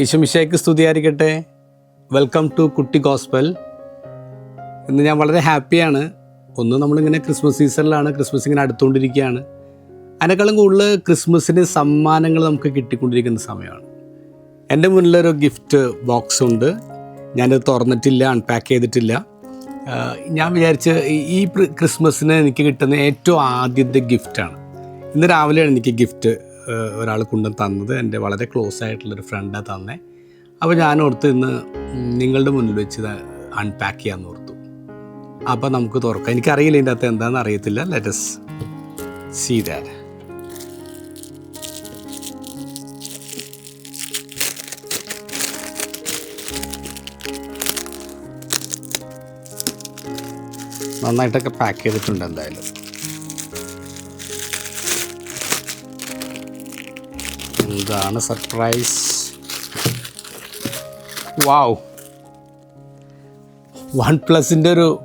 ഈശോമിശയ്ക്ക് സ്തുതിയായിരിക്കട്ടെ. Welcome to കുട്ടി gospel ഇന്ന് ഞാൻ വളരെ ഹാപ്പിയാണ്. ഒന്ന് നമ്മളിങ്ങനെ ക്രിസ്മസ് സീസണിലാണ് ക്രിസ്മസ് ഇങ്ങനെ അടുത്തുകൊണ്ടിരിക്കുകയാണ്. അതിനേക്കാളും കൂടുതൽ ക്രിസ്മസിന് സമ്മാനങ്ങൾ നമുക്ക് കിട്ടിക്കൊണ്ടിരിക്കുന്ന സമയമാണ്. എന്റെ മുന്നിലൊരു ഗിഫ്റ്റ് ബോക്സ് ഉണ്ട്. ഞാനത് തുറന്നിട്ടില്ല അൺപാക്ക് ചെയ്തിട്ടില്ല. ഞാൻ വിചാരിച്ച് ഈ ക്രിസ്മസിന് എനിക്ക് കിട്ടുന്ന ഏറ്റവും ആദ്യത്തെ ഗിഫ്റ്റാണ് ഇന്ന് രാവിലെയാണ് എനിക്ക് ഗിഫ്റ്റ് ഒരാൾ കൊണ്ടു തന്നത് എന്റെ വളരെ ക്ലോസ് ആയിട്ടുള്ളൊരു ഫ്രണ്ടാണ് തന്നെ. അപ്പോൾ ഞാൻ ഓർത്ത് ഇന്ന് നിങ്ങളുടെ മുന്നിൽ വെച്ച് അൺപാക്ക് ചെയ്യാമെന്ന് ഓർത്തു. അപ്പോൾ നമുക്ക് തുറക്കാം. എനിക്കറിയില്ല ഇതിന്റെ അകത്ത് എന്താണെന്ന് അറിയത്തില്ല. ലെറ്റസ് സീ ദാറ്റ് നന്നായിട്ടൊക്കെ പാക്ക് ചെയ്തിട്ടുണ്ട് എന്തായാലും. എന്താണ് സർപ്രൈസ് വാവ് വൺ പ്ലസിന്റെ ഒരു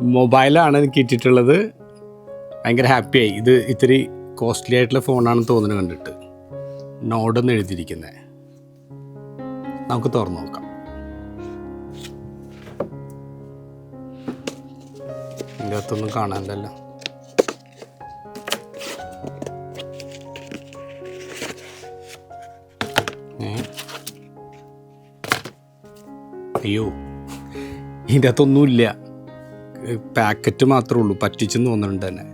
മൊബൈലാണ് എനിക്ക് കിട്ടിയിട്ടുള്ളത്. ഭയങ്കര ഹാപ്പിയായി ഇത് ഇത്തിരി കോസ്റ്റ്ലി ആയിട്ടുള്ള ഫോണാണെന്ന് തോന്നുന്നു കണ്ടിട്ട്. നോഡെന്ന് എഴുതിയിരിക്കുന്നത് നമുക്ക് തുറന്നു നോക്കാം. ഇതിന്റെ അകത്തൊന്നും കാണാനില്ലല്ലോ. അയ്യോ ഇതിന്റെ അകത്തൊന്നുമില്ല. പാക്കറ്റ് മാത്രമേ ഉള്ളൂ. പറ്റിച്ചെന്ന് തോന്നുന്നുണ്ട് തന്നെ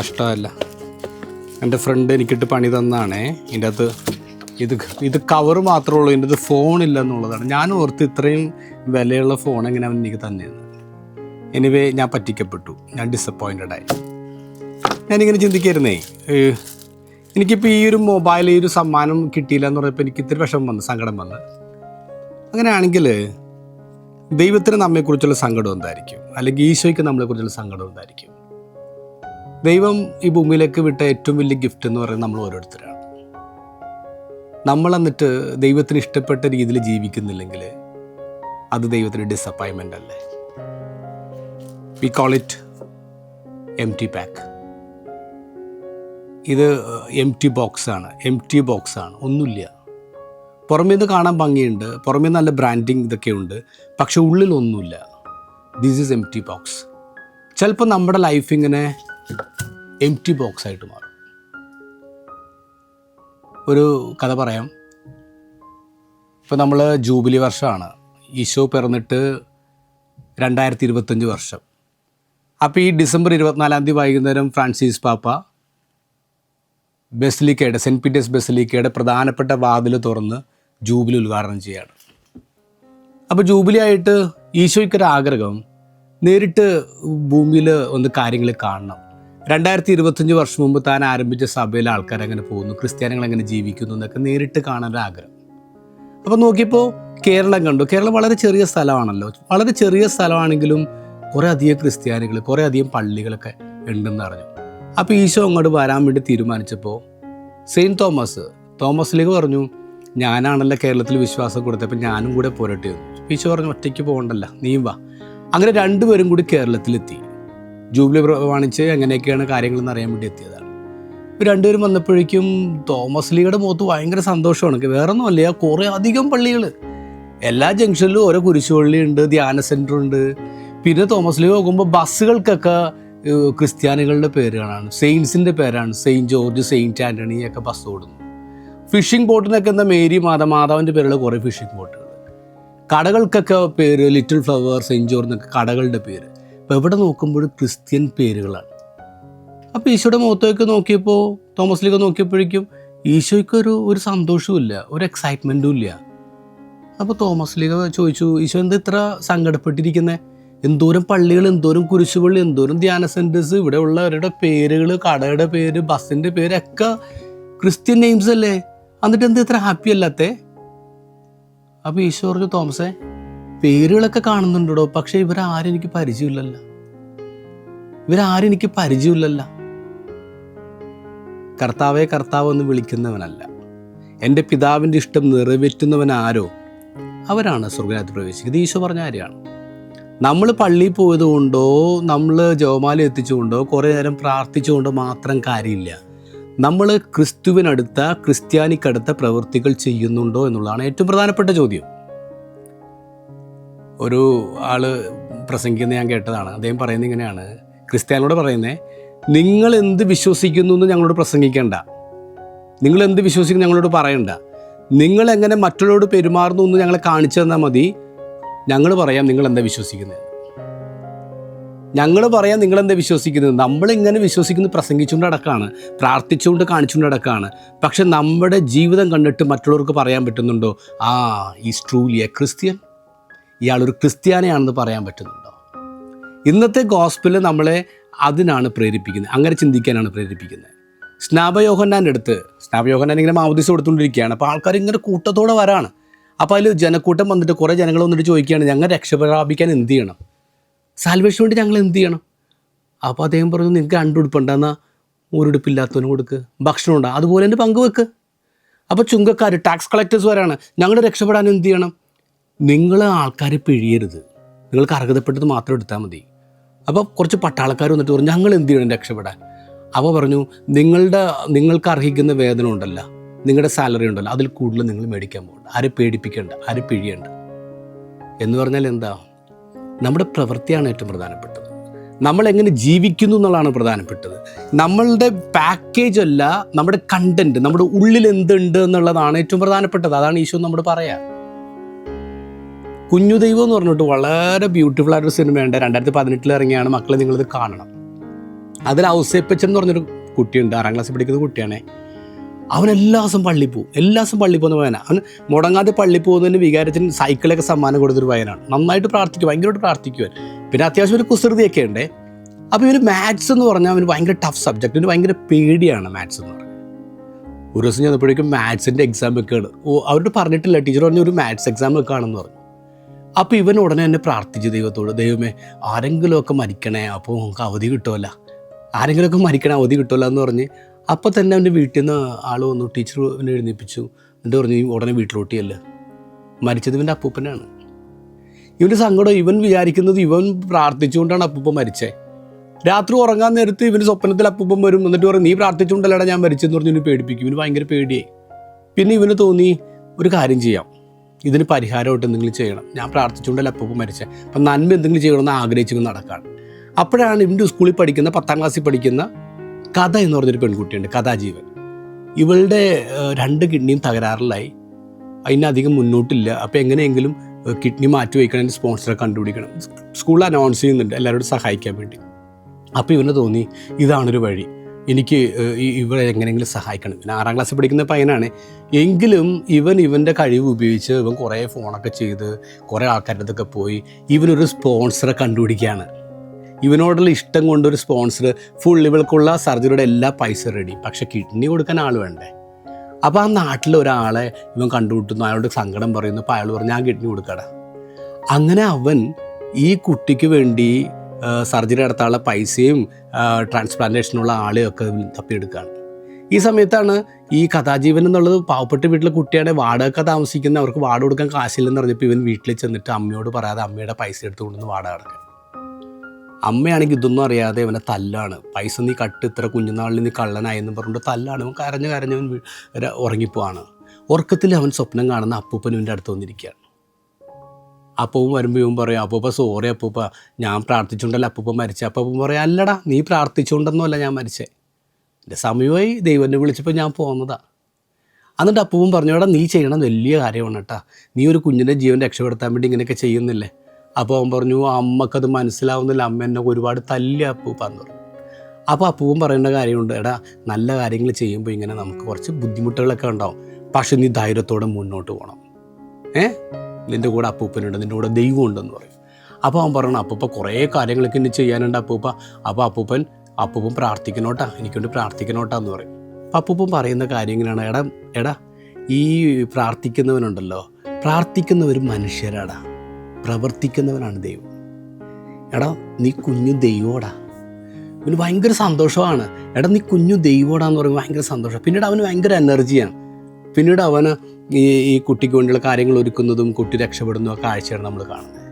കഷ്ടമല്ല. എന്റെ ഫ്രണ്ട് എനിക്കിട്ട് പണി തന്നാണേ. ഇതിന്റെ അകത്ത് ഇത് ഇത് കവർ മാത്രമേ ഉള്ളൂ. ഇതിന്റെ ഫോൺ ഫോണില്ല എന്നുള്ളതാണ്. ഞാൻ ഓർത്ത് ഇത്രയും വിലയുള്ള ഫോൺ എങ്ങനെ അവൻ എനിക്ക് തന്നെയാണ് എനിവേ ഞാൻ പറ്റിക്കപ്പെട്ടു. ഞാൻ ഡിസപ്പോയിന്റഡ് ആയി. ഞാനിങ്ങനെ ചിന്തിക്കായിരുന്നേ എനിക്കിപ്പോൾ ഈ ഒരു മൊബൈൽ ഈ ഒരു സമ്മാനം കിട്ടിയില്ല എന്ന് പറഞ്ഞപ്പോൾ എനിക്ക് ഇത്തിരി വിഷമം വന്നു സങ്കടം വന്ന്. അങ്ങനെയാണെങ്കിൽ ദൈവത്തിന് നമ്മെക്കുറിച്ചുള്ള സങ്കടം എന്തായിരിക്കും? അല്ലെങ്കിൽ ഈശോയ്ക്ക് നമ്മളെക്കുറിച്ചുള്ള സങ്കടം എന്തായിരിക്കും? ദൈവം ഈ ഭൂമിയിലേക്ക് വിട്ട ഏറ്റവും വലിയ ഗിഫ്റ്റ് എന്ന് പറയുന്നത് നമ്മൾ ഓരോരുത്തരാണ്. നമ്മൾ എന്നിട്ട് ദൈവത്തിന് ഇഷ്ടപ്പെട്ട രീതിയിൽ ജീവിക്കുന്നില്ലെങ്കിൽ അത് ദൈവത്തിന് ഡിസപ്പോയിൻമെന്റ് അല്ലേ? We call it empty pack ഇത് എം ടി ബോക്സാണ് എം ടി ബോക്സാണ് ഒന്നുമില്ല. പുറമേ കാണാൻ ഭംഗിയുണ്ട്. പുറമേ നല്ല ബ്രാൻഡിങ് ഇതൊക്കെ ഉണ്ട് പക്ഷെ ഉള്ളിലൊന്നുമില്ല. This is M T box ചിലപ്പോൾ നമ്മുടെ ലൈഫ് ഇങ്ങനെ എം ടി ബോക്സ് ആയിട്ട് മാറും. ഒരു കഥ പറയാം. ഇപ്പോൾ നമ്മൾ ജൂബിലി വർഷമാണ് ഈശോ പിറന്നിട്ട് രണ്ടായിരത്തി ഇരുപത്തഞ്ച് വർഷം. അപ്പോൾ ഈ ഡിസംബർ ഇരുപത്തിനാലാം തീയതി വൈകുന്നേരം ഫ്രാൻസിസ് പാപ്പ ബെസിലിക്കയുടെ സെന്റ് പീറ്റേഴ്സ് ബെസിലിക്കയുടെ പ്രധാനപ്പെട്ട വാതിൽ തുറന്ന് ജൂബിലി ഉദ്ഘാടനം ചെയ്യുകയാണ് അപ്പോൾ ജൂബിലി ആയിട്ട് ഈശോയ്ക്കൊരു ആഗ്രഹം നേരിട്ട് ഭൂമിയിൽ ഒന്ന് കാര്യങ്ങൾ കാണണം. രണ്ടായിരത്തി ഇരുപത്തഞ്ച് വർഷം മുമ്പ് താൻ ആരംഭിച്ച സഭയിലെ ആൾക്കാർ എങ്ങനെ പോകുന്നു ക്രിസ്ത്യാനികൾ എങ്ങനെ ജീവിക്കുന്നു എന്നൊക്കെ നേരിട്ട് കാണാൻ ആഗ്രഹം. അപ്പോൾ നോക്കിയപ്പോൾ കേരളം കണ്ടു. കേരളം വളരെ ചെറിയ സ്ഥലമാണല്ലോ. വളരെ ചെറിയ സ്ഥലമാണെങ്കിലും കുറേ അധികം ക്രിസ്ത്യാനികൾ കുറേ അധികം പള്ളികളൊക്കെ ഉണ്ടെന്ന് അറിഞ്ഞു. അപ്പോൾ ഈശോ അങ്ങോട്ട് വരാൻ വേണ്ടി തീരുമാനിച്ചപ്പോൾ സെയിന്റ് തോമസ് തോമസ് പറഞ്ഞു ഞാനാണല്ലോ കേരളത്തിൽ വിശ്വാസം കൊടുത്തത് അപ്പം ഞാനും കൂടെ പോരട്ടെ ഈശോ പറഞ്ഞു ഒറ്റയ്ക്ക് പോകണ്ടല്ല നീ വാ. അങ്ങനെ രണ്ടുപേരും കൂടി കേരളത്തിലെത്തി. ജൂബിലി പ്രമാണിച്ച് എങ്ങനെയൊക്കെയാണ് കാര്യങ്ങളെന്ന് അറിയാൻ വേണ്ടി എത്തിയതാണ്. ഇപ്പം രണ്ടുപേരും വന്നപ്പോഴേക്കും തോമസ് ലീഗയുടെ മുഖത്ത് ഭയങ്കര സന്തോഷമാണ്. വേറെ ഒന്നുമല്ല കുറേ അധികം പള്ളികൾ എല്ലാ ജംഗ്ഷനിലും ഓരോ കുരിശുപള്ളി ഉണ്ട് ധ്യാന സെന്റർ ഉണ്ട്. പിന്നെ തോമസ് ലീഗ് നോക്കുമ്പോൾ ബസ്സുകൾക്കൊക്കെ ക്രിസ്ത്യാനികളുടെ പേരുകളാണ് സെയിൻസിന്റെ പേരാണ് സെയിന്റ് ജോർജ് സെയിന്റ് ആന്റണി ഒക്കെ ബസ് ഓടുന്നു ഫിഷിംഗ് ബോട്ടിനൊക്കെ എന്താ മേരി മാത മാതാവിന്റെ പേരുള്ള കുറേ ഫിഷിംഗ് ബോട്ടുകൾ. കടകൾക്കൊക്കെ പേര് ലിറ്റിൽ ഫ്ലവർ സെഞ്ചോർ എന്നൊക്കെ കടകളുടെ പേര്. അപ്പോൾ എവിടെ നോക്കുമ്പോഴും ക്രിസ്ത്യൻ പേരുകളാണ്. അപ്പോൾ ഈശോയുടെ മുഖത്തൊക്കെ നോക്കിയപ്പോൾ തോമസിലേക്ക് നോക്കിയപ്പോഴേക്കും ഈശോയ്ക്ക് ഒരു ഒരു സന്തോഷവും ഇല്ല ഒരു എക്സൈറ്റ്മെന്റും ഇല്ല അപ്പോൾ തോമസ് ലീഗ് ചോദിച്ചു ഈശോ എന്താ ഇത്ര സങ്കടപ്പെട്ടിരിക്കുന്നത് എന്തോരം പള്ളികൾ എന്തോരം കുരിശുപള്ളി എന്തോരം ധ്യാന സെന്റേഴ്സ് ഇവിടെ ഉള്ളവരുടെ പേരുകൾ കടയുടെ പേര് ബസ്സിന്റെ പേരൊക്കെ ക്രിസ്ത്യൻ നെയിംസ് അല്ലേ? എന്നിട്ട് എന്ത് ഇത്ര ഹാപ്പി അല്ലാത്തേ? അപ്പോൾ ഈശോ പറഞ്ഞു തോമസേ പേരുകളൊക്കെ കാണുന്നുണ്ടോ പക്ഷേ ഇവരാരും എനിക്ക് പരിചയമില്ലല്ലോ. ഇവരാരും എനിക്ക് പരിചയമില്ലല്ല. കർത്താവെ കർത്താവ് എന്ന് വിളിക്കുന്നവനല്ല. എന്റെ പിതാവിന്റെ ഇഷ്ടം നിറവേറ്റുന്നവൻ ആരോ അവരാണ് സ്വർഗരാജ് പ്രവേശിക്കുന്നത്. ഈശോ പറഞ്ഞ ആരെയാണ് നമ്മൾ പള്ളിയിൽ പോയതുകൊണ്ടോ നമ്മൾ ജവമാല എത്തിച്ചുകൊണ്ടോ കുറേ നേരം പ്രാർത്ഥിച്ചുകൊണ്ടോ മാത്രം കാര്യമില്ല. നമ്മൾ ക്രിസ്തുവിനടുത്ത ക്രിസ്ത്യാനിക്കടുത്ത പ്രവൃത്തികൾ ചെയ്യുന്നുണ്ടോ എന്നുള്ളതാണ് ഏറ്റവും പ്രധാനപ്പെട്ട ചോദ്യം. ഒരു ആൾ പ്രസംഗിക്കുന്ന ഞാൻ കേട്ടതാണ്. അദ്ദേഹം പറയുന്നത് ഇങ്ങനെയാണ്. ക്രിസ്ത്യാനോട് പറയുന്നത് നിങ്ങൾ എന്ത് വിശ്വസിക്കുന്നു എന്ന് ഞങ്ങളോട് പ്രസംഗിക്കേണ്ട. നിങ്ങൾ എന്ത് വിശ്വസിക്കുന്നു ഞങ്ങളോട് പറയണ്ട. നിങ്ങൾ എങ്ങനെ മറ്റുള്ളവരോട് പെരുമാറുന്നു എന്ന് ഞങ്ങളെ കാണിച്ചു തന്നാൽ മതി. ഞങ്ങൾ പറയാം നിങ്ങൾ എന്താ വിശ്വസിക്കുന്നത് ഞങ്ങൾ പറയാം നിങ്ങൾ എന്താ വിശ്വസിക്കുന്നത്? നമ്മളിങ്ങനെ വിശ്വസിക്കുന്നത് പ്രസംഗിച്ചുകൊണ്ട് അടക്കാണ് പ്രാർത്ഥിച്ചുകൊണ്ട് കാണിച്ചുകൊണ്ട് അടക്കാണ് പക്ഷെ നമ്മുടെ ജീവിതം കണ്ടിട്ട് മറ്റുള്ളവർക്ക് പറയാൻ പറ്റുന്നുണ്ടോ? ആ ഈസ് ട്രൂലി എ ക്രിസ്ത്യൻ ഇയാളൊരു ക്രിസ്ത്യാനിയാണെന്ന് പറയാൻ പറ്റുന്നുണ്ടോ? ഇന്നത്തെ ഗോസ്പിൽ നമ്മളെ അതിനാണ് പ്രേരിപ്പിക്കുന്നത്. അങ്ങനെ ചിന്തിക്കാനാണ് പ്രേരിപ്പിക്കുന്നത്. സ്നാപയോഹന്നാന്റെ അടുത്ത് സ്നാപയോഹന്നാൻ ഇങ്ങനെ മാവുദീസ് കൊടുത്തുകൊണ്ടിരിക്കുകയാണ്. അപ്പോൾ ആൾക്കാർ ഇങ്ങനെ കൂട്ടത്തോടെ വരാണ്. അപ്പോൾ അതിൽ ജനക്കൂട്ടം വന്നിട്ട് കുറേ ജനങ്ങൾ വന്നിട്ട് ചോദിക്കുകയാണ് ഞങ്ങൾ രക്ഷപ്രാപിക്കാൻ എന്ത് ചെയ്യണം? സാൽവേഷന് വേണ്ടി ഞങ്ങൾ എന്ത് ചെയ്യണം? അപ്പോൾ അദ്ദേഹം പറഞ്ഞു നിങ്ങൾക്ക് ഒരു ഒരുടുപ്പില്ലാത്തവന് കൊടുക്ക്. ഭക്ഷണം ഉണ്ടാ. അതുപോലെ തന്നെ പങ്കുവെക്ക് അപ്പോൾ ചുങ്കക്കാർ ടാക്സ് കളക്ടേഴ്സ് വരാണ് ഞങ്ങൾ രക്ഷപ്പെടാൻ എന്ത് ചെയ്യണം? നിങ്ങൾ ആൾക്കാരെ പിഴിയരുത്. നിങ്ങൾക്ക് അർഹതപ്പെട്ടത് മാത്രം എടുത്താൽ മതി. അപ്പോൾ കുറച്ച് പട്ടാളക്കാർ വന്നിട്ട് പറഞ്ഞു ഞങ്ങൾ എന്ത് ചെയ്യണം രക്ഷപ്പെടാൻ? അപ്പോൾ പറഞ്ഞു നിങ്ങളുടെ നിങ്ങൾക്ക് അർഹിക്കുന്ന വേതനം ഉണ്ടല്ലോ. നിങ്ങളുടെ സാലറി ഉണ്ടല്ലോ. അതിൽ കൂടുതൽ നിങ്ങൾ മേടിക്കാൻ പോകണ്ട. ആരെ പേടിപ്പിക്കേണ്ട? ആരെ പിഴിയണ്ട? എന്ന് പറഞ്ഞാൽ എന്താ? നമ്മുടെ പ്രവൃത്തിയാണ് ഏറ്റവും പ്രധാനപ്പെട്ടത്. നമ്മൾ എങ്ങനെ ജീവിക്കുന്നു എന്നുള്ളതാണ് പ്രധാനപ്പെട്ടത്. നമ്മളുടെ പാക്കേജ് അല്ല നമ്മുടെ കണ്ടന്റ് നമ്മുടെ ഉള്ളിൽ എന്തുണ്ട് എന്നുള്ളതാണ് ഏറ്റവും പ്രധാനപ്പെട്ടത്. അതാണ് ഈശോ നമ്മൾ പറയാ. കുഞ്ഞു ദൈവം എന്ന് പറഞ്ഞിട്ട് വളരെ ബ്യൂട്ടിഫുൾ ആയിട്ടൊരു സിനിമയുണ്ട് രണ്ടായിരത്തി പതിനെട്ടിൽ ഇറങ്ങിയാണ് മക്കളെ നിങ്ങളിത് കാണണം. അതിൽ ഔസേപ്പച്ചൻ എന്ന് പറഞ്ഞൊരു കുട്ടിയുണ്ട്. ആറാം ക്ലാസ്സിൽ പഠിക്കുന്ന കുട്ടിയാണേ. അവൻ എല്ലാ ദിവസം പള്ളി പോകും എല്ലാ ദിവസം പള്ളി പോകുന്ന പയ്യനാണ് അവൻ മുടങ്ങാതെ പള്ളി പോകുന്നതിന് വികാരത്തിന് സൈക്കിളൊക്കെ സമ്മാനം കൊടുത്തൊരു പയ്യനാണ്. നന്നായിട്ട് പ്രാർത്ഥിക്കും ഭയങ്കരമായിട്ട് പ്രാർത്ഥിക്കുവാൻ. പിന്നെ അത്യാവശ്യം ഒരു കുസൃതിയൊക്കെ ഉണ്ട്. അപ്പോൾ ഇവന് മാത്സ് എന്ന് പറഞ്ഞാൽ അവന് ഭയങ്കര ടഫ് സബ്ജക്റ്റ് ഇവന് ഭയങ്കര പേടിയാണ് മാത്സ് എന്ന് പറഞ്ഞാൽ. ഒരു ദിവസം ചെന്നപ്പോഴേക്കും മാത്സിന്റെ എക്സാം വെക്കുകയാണ് ഓ അവരോട് പറഞ്ഞിട്ടില്ല. ടീച്ചർ പറഞ്ഞു ഒരു മാത്സ് എക്സാം വെക്കുകയാണെന്ന് പറഞ്ഞു. അപ്പോൾ ഇവൻ ഉടനെ തന്നെ പ്രാർത്ഥിച്ചു ദൈവത്തോട് ദൈവമേ ആരെങ്കിലുമൊക്കെ മരിക്കണേ. അപ്പോൾ നമുക്ക് അവധി കിട്ടുമല്ല ആരെങ്കിലുമൊക്കെ മരിക്കണേ അവധി കിട്ടുമല്ലോ എന്ന് പറഞ്ഞ് അപ്പോൾ തന്നെ അവന്റെ വീട്ടിൽ നിന്ന് ആൾ വന്നു ടീച്ചർ അവനെ എഴുന്നേൽപ്പിച്ചു എന്നിട്ട് പറഞ്ഞു ഉടനെ വീട്ടിലോട്ടിയല്ല? മരിച്ചത് ഇവന്റെ അപ്പൂപ്പനാണ്. ഇവന്റെ സങ്കടം ഇവൻ വിചാരിക്കുന്നത് ഇവൻ പ്രാർത്ഥിച്ചുകൊണ്ടാണ് അപ്പൂപ്പൻ മരിച്ചത് രാത്രി ഉറങ്ങാൻ നേരത്ത് ഇവന് സ്വപ്നത്തിൽ അപ്പൂപ്പൻ വരും. എന്നിട്ട് പറയും നീ പ്രാർത്ഥിച്ചുകൊണ്ടല്ലടാ ഞാൻ മരിച്ചെന്ന് പറഞ്ഞ് ഇവന് പേടിപ്പിക്കും. ഇവന് ഭയങ്കര പേടിയായി. പിന്നെ ഇവന് തോന്നി ഒരു കാര്യം ചെയ്യാം. ഇതിന് പരിഹാരമായിട്ട് എന്തെങ്കിലും ചെയ്യണം. ഞാൻ പ്രാർത്ഥിച്ചുകൊണ്ടല്ല അപ്പൂപ്പൻ മരിച്ചത് അപ്പം നന്മ എന്തെങ്കിലും ചെയ്യണമെന്ന് ആഗ്രഹിച്ചു നടക്കാൻ അപ്പോഴാണ് ഇവന്റെ സ്കൂളിൽ പഠിക്കുന്ന പത്താം ക്ലാസ്സിൽ പഠിക്കുന്ന കഥ എന്ന് പറഞ്ഞൊരു പെൺകുട്ടിയുണ്ട് കഥാജീവൻ. ഇവളുടെ രണ്ട് കിഡ്നിയും തകരാറിലായി. അതിനധികം മുന്നോട്ടില്ല. അപ്പോൾ എങ്ങനെയെങ്കിലും കിഡ്നി മാറ്റി വയ്ക്കണം സ്പോൺസറെ കണ്ടുപിടിക്കണം. സ്കൂളിൽ അനൗൺസ് ചെയ്യുന്നുണ്ട് എല്ലാവരോടും സഹായിക്കാൻ വേണ്ടി. അപ്പോൾ ഇവന് തോന്നി ഇതാണൊരു വഴി. എനിക്ക് ഇവരെ എങ്ങനെയെങ്കിലും സഹായിക്കണം. പിന്നെ ആറാം ക്ലാസ്സിൽ പഠിക്കുന്ന പയ്യനാണ്. എങ്കിലും ഇവൻ ഇവന്റെ കഴിവ് ഉപയോഗിച്ച് ഇവൻ കുറേ ഫോണൊക്കെ ചെയ്ത് കുറേ ആൾക്കാരുടെ അടുത്തൊക്കെ പോയി ഇവനൊരു സ്പോൺസറെ കണ്ടുപിടിക്കുകയാണ്. ഇവനോടുള്ള ഇഷ്ടം കൊണ്ടൊരു സ്പോൺസർ ഫുൾ ഇവൾക്കുള്ള സർജറിയുടെ എല്ലാ പൈസ റെഡി പക്ഷെ കിഡ്നി കൊടുക്കാൻ ആൾ വേണ്ടേ? അപ്പോൾ ആ നാട്ടിൽ ഒരാളെ ഇവൻ കണ്ടുമുട്ടുന്നു. അയാളോട് സങ്കടം പറയുന്നു. അപ്പോൾ അയാൾ പറഞ്ഞു ഞാൻ കിഡ്നി കൊടുക്കട. അങ്ങനെ അവൻ ഈ കുട്ടിക്ക് വേണ്ടി സർജറി നടത്താനുള്ള പൈസയും ട്രാൻസ്പ്ലാന്റേഷനുള്ള ആളെയൊക്കെ തപ്പിയെടുക്കുകയാണ്. ഈ സമയത്താണ് ഈ കഥാജീവൻ എന്നുള്ളത് പാവപ്പെട്ട വീട്ടിലെ കുട്ടിയുടെ വാടക താമസിക്കുന്ന അവർക്ക് വാടക കൊടുക്കാൻ കാശില്ലെന്ന് പറഞ്ഞപ്പോൾ ഇവൻ വീട്ടിൽ ചെന്നിട്ട് അമ്മയോട് പറയാതെ അമ്മയുടെ പൈസ എടുത്തുകൊണ്ടുവന്ന് വാടക അടക്കുക അമ്മയാണെങ്കിൽ ഇതൊന്നും അറിയാതെ ഇവനെ തല്ലാണ്. പൈസ നീ കട്ട് ഇത്ര കുഞ്ഞുനാളിൽ നീ കള്ളനായെന്നും പറഞ്ഞിട്ട് തല്ലാണ്. അവൻ കരഞ്ഞ് കരഞ്ഞവൻ ഉറങ്ങിപ്പോവാണ്. ഉറക്കത്തിൽ അവൻ സ്വപ്നം കാണുന്ന അപ്പൂപ്പൻ ഇവന്റെ അടുത്ത് വന്നിരിക്കുകയാണ്. അപ്പൂപ്പൻ വരുമ്പോൾ ഇവൻ പറയും അപ്പൂപ്പ സോറി അപ്പൂപ്പ ഞാൻ പ്രാർത്ഥിച്ചുകൊണ്ടല്ല അപ്പൂപ്പ മരിച്ചേ. അപ്പൂപ്പൻ പറയും അല്ലടാ നീ പ്രാർത്ഥിച്ചുകൊണ്ടൊന്നുമല്ല ഞാൻ മരിച്ചേ. എന്റെ സമയമായി ദൈവനെ വിളിച്ചപ്പോൾ ഞാൻ പോകുന്നതാണ് എന്നിട്ട് അപ്പൂപ്പൻ പറഞ്ഞു എടാ നീ ചെയ്യണം വലിയ കാര്യമാണ് കേട്ടോ. നീ ഒരു കുഞ്ഞിന്റെ ജീവൻ രക്ഷപ്പെടുത്താൻ വേണ്ടി ഇങ്ങനെയൊക്കെ ചെയ്യുന്നില്ലേ? അപ്പോൾ അവൻ പറഞ്ഞു അമ്മക്കത് മനസ്സിലാവുന്നില്ല. അമ്മ എന്നെ ഒരുപാട് തല്ലി അപ്പൂ പറഞ്ഞു. അപ്പോൾ അപ്പൂപ്പൻ പറയേണ്ട കാര്യമുണ്ട് എടാ നല്ല കാര്യങ്ങൾ ചെയ്യുമ്പോൾ ഇങ്ങനെ നമുക്ക് കുറച്ച് ബുദ്ധിമുട്ടുകളൊക്കെ ഉണ്ടാവും. പക്ഷെ നീ ധൈര്യത്തോടെ മുന്നോട്ട് പോകണം ഏ? നിന്റെ കൂടെ അപ്പൂപ്പനുണ്ട് നിന്റെ കൂടെ ദൈവം ഉണ്ടെന്ന് പറയും. അപ്പോൾ അവൻ പറയണം അപ്പൂപ്പ കുറേ കാര്യങ്ങളൊക്കെ ഇനി ചെയ്യാനുണ്ട് അപ്പൂപ്പ. അപ്പോൾ അപ്പൂപ്പൻ അപ്പൂപ്പൻ പ്രാർത്ഥിക്കണോട്ടാ എനിക്കൊണ്ട് പ്രാർത്ഥിക്കണോട്ടാ എന്ന് പറയും. അപ്പം അപ്പൂപ്പൻ പറയുന്ന കാര്യങ്ങളാണ് എടാ എടാ ഈ പ്രാർത്ഥിക്കുന്നവനുണ്ടല്ലോ പ്രാർത്ഥിക്കുന്നവർ മനുഷ്യരാടാ. പ്രവർത്തിക്കുന്നവനാണ് ദൈവം. എടാ നീ കുഞ്ഞു ദൈവോടാ. അവന് ഭയങ്കര സന്തോഷമാണ്. എടാ നീ കുഞ്ഞു ദൈവോടാന്ന് പറയുമ്പോൾ ഭയങ്കര സന്തോഷം. പിന്നീട് അവന് ഭയങ്കര എനർജിയാണ്. പിന്നീട് അവന് ഈ ഈ കുട്ടിക്ക് വേണ്ടിയുള്ള കാര്യങ്ങൾ ഒരുക്കുന്നതും കുട്ടി രക്ഷപ്പെടുന്നതും ഒക്കെ ആഴ്ചയാണ് നമ്മൾ കാണുന്നത്.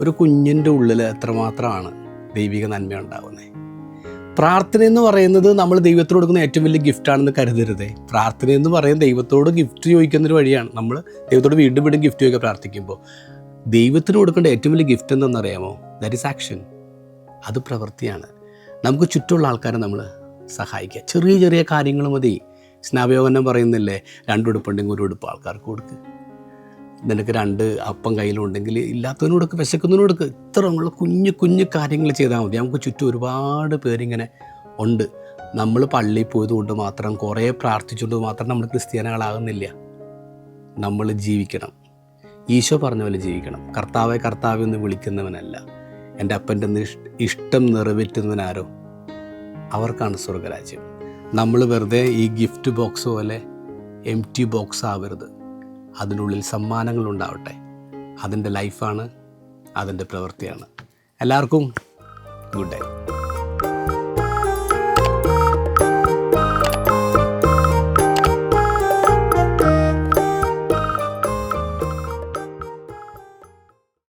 ഒരു കുഞ്ഞിന്റെ ഉള്ളിൽ എത്രമാത്രമാണ് ദൈവിക നന്മ ഉണ്ടാവുന്നത് പ്രാർത്ഥന എന്ന് പറയുന്നത് നമ്മൾ ദൈവത്തോട് കൊടുക്കുന്ന ഏറ്റവും വലിയ ഗിഫ്റ്റാണെന്ന് കരുതരുതേ. പ്രാർത്ഥന എന്ന് പറയുന്നത് ദൈവത്തോട് ഗിഫ്റ്റ് ചോദിക്കുന്നൊരു വഴിയാണ്. നമ്മൾ ദൈവത്തോട് വീണ്ടും വീണ്ടും ഗിഫ്റ്റ് ചോദിക്കുക പ്രാർത്ഥിക്കുമ്പോൾ. ദൈവത്തിന് കൊടുക്കേണ്ട ഏറ്റവും വലിയ ഗിഫ്റ്റ് എന്തെന്നറിയാമോ ദാറ്റ് ഇസ് ആക്ഷൻ അത് പ്രവൃത്തിയാണ്. നമുക്ക് ചുറ്റുമുള്ള ആൾക്കാരെ നമ്മൾ സഹായിക്കുക. ചെറിയ ചെറിയ കാര്യങ്ങൾ മതി. സ്നാപയോഗനം പറയുന്നില്ലേ? രണ്ട് ഉടുപ്പുണ്ടെങ്കിൽ ഒരു ഉടുപ്പ് ആൾക്കാർക്ക് കൊടുക്കുക നിനക്ക് രണ്ട് അപ്പം കയ്യിലുണ്ടെങ്കിൽ ഇല്ലാത്തതിനും കൊടുക്കുക വിശക്കുന്നതിനും കൊടുക്കുക ഇത്ര ഉള്ള കുഞ്ഞു കുഞ്ഞു കാര്യങ്ങൾ ചെയ്താൽ മതി. നമുക്ക് ചുറ്റും ഒരുപാട് പേരിങ്ങനെ ഉണ്ട്. നമ്മൾ പള്ളിയിൽ പോയതുകൊണ്ട് മാത്രം കുറേ പ്രാർത്ഥിച്ചുകൊണ്ട് മാത്രം നമ്മൾ ക്രിസ്ത്യാനികളാകുന്നില്ല. നമ്മൾ ജീവിക്കണം. ഈശോ പറഞ്ഞ പോലെ ജീവിക്കണം. കർത്താവെ കർത്താവെ എന്ന് വിളിക്കുന്നവനല്ല. എന്റെ അപ്പന്റെ ഇഷ്ടം നിറവേറ്റുന്നവനാരോ? അവർക്കാണ് സ്വർഗരാജ്യം. നമ്മൾ വെറുതെ ഈ ഗിഫ്റ്റ് ബോക്സ് പോലെ എം ടി ബോക്സ് ആവരുത്. അതിനുള്ളിൽ സമ്മാനങ്ങളുണ്ടാവട്ടെ അതിന്റെ ലൈഫാണ് അതിന്റെ പ്രവൃത്തിയാണ്. എല്ലാവർക്കും ഗുഡ് ഡേ